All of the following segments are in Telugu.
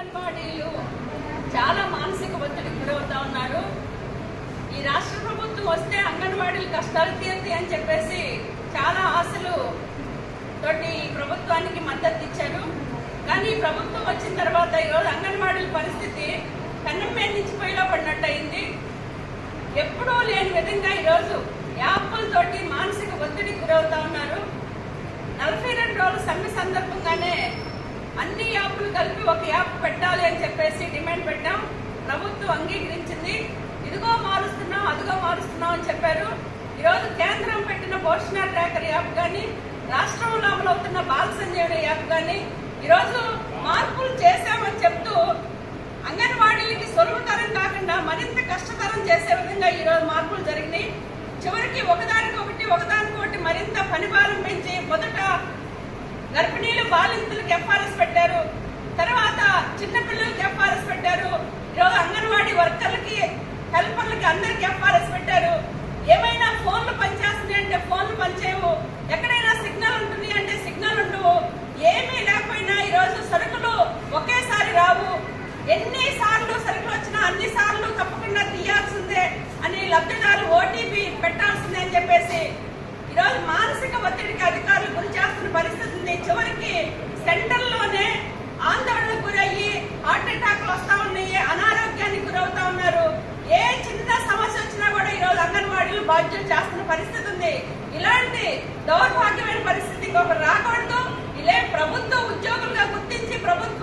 అంగన్వాడీలు చాలా మానసిక ఒత్తిడికి గురవుతా ఉన్నారు. ఈ రాష్ట్ర ప్రభుత్వం వస్తే అంగన్వాడీలు కష్టాలు తీరుతాయి అని చెప్పేసి చాలా ఆశలు తోటి ఈ ప్రభుత్వానికి మద్దతు ఇచ్చారు. కానీ ప్రభుత్వం వచ్చిన తర్వాత ఈరోజు అంగన్వాడీల పరిస్థితి కన్నం మీద నుంచి పొయ్యిలో పడినట్టు అయింది. ఎప్పుడూ లేని విధంగా ఈరోజు యాప్లతోటి మానసిక ఒత్తిడికి గురవుతా ఉన్నారు. నలభై రెండు రోజుల సమ్మె సందర్భంగానే అన్ని యాప్లు కలిపి ఒక యాప్ పెట్టాలి అని చెప్పేసి డిమాండ్ పెట్టాం. ప్రభుత్వం అంగీకరించింది. ఇదిగో మారుస్తున్నాం అదిగో మారుస్తున్నాం అని చెప్పారు. ఈరోజు కేంద్రం పెట్టిన పోషణ ట్రాకర్ యాప్ కానీ రాష్ట్రంలో అమలవుతున్న బాల సంజయ్ యాప్ కానీ ఈరోజు మార్పులు చేశామని చెప్తూ అంగన్వాడీలకి సులభతరం కాకుండా మరింత కష్టతరం చేసే విధంగా ఈరోజు మార్పులు జరిగినాయి. చివరికి ఒకదానికొకటి ఒకదానికొకటి మరింత పనిభారం పెంచి మొదట గర్భిణీలు బాలింతులకు ఎఫ్ఆర్ఎస్ పెట్టారు. తర్వాత చిన్నపిల్లలకి ఎఫ్ఆర్ఎస్ పెట్టారు. ఈరోజు అంగన్వాడీ వర్కర్లకి హెల్పర్లకి అందరికి ఎఫ్ఆర్ఎస్ పెట్టారు. ఏమైనా ఫోన్లు పనిచేస్తున్నాయి అంటే ఫోన్లు పనిచేయవు. ఎక్కడైనా సిగ్నల్ ఉంటుంది అంటే సిగ్నల్ ఉండవు. ఏమీ లేకపోయినా ఈరోజు సరుకులు ఒకేసారి రావు. ఎన్నిసార్లు సరుకులు వచ్చినా అన్ని సార్లు తప్పకుండా తీయాల్సిందే అని లబ్ధిదారులు ఓటీపీ పెట్టాల్సిందే అని చెప్పేసి ఈరోజు మానసిక ఒత్తిడికి అధికారులు గురి చేస్తున్న పరిస్థితి ఉంది చివరికి సెంటర్లోనే ఆందోళనకు గురయ్యి హార్ట్ అటాక్లు వస్తా ఉన్నాయి అనారోగ్యానికి గురవుతా ఉన్నారు. ఏ చిన్న సమస్య వచ్చినా కూడా ఈరోజు అంగన్వాడీలు బాధ్యత చేస్తున్న పరిస్థితి ఉంది. ఇలాంటి దౌర్భాగ్యమైన పరిస్థితి ఇంకొకరు రాకూడదు. ఇలే ప్రభుత్వ ఉద్యోగులుగా గుర్తించి ప్రభుత్వ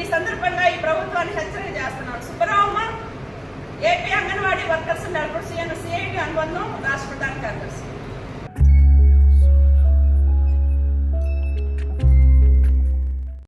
ఈ సందర్భంగా ఈ ప్రభుత్వాన్ని హెచ్చరిక చేస్తున్నాడు. సుబ్బరామమ్మ ఏపీ అంగన్వాడీ వర్కర్స్ నలుగురు సిఐటి అనుబంధం రాష్ట్ర ప్రధాన కార్యదర్శి.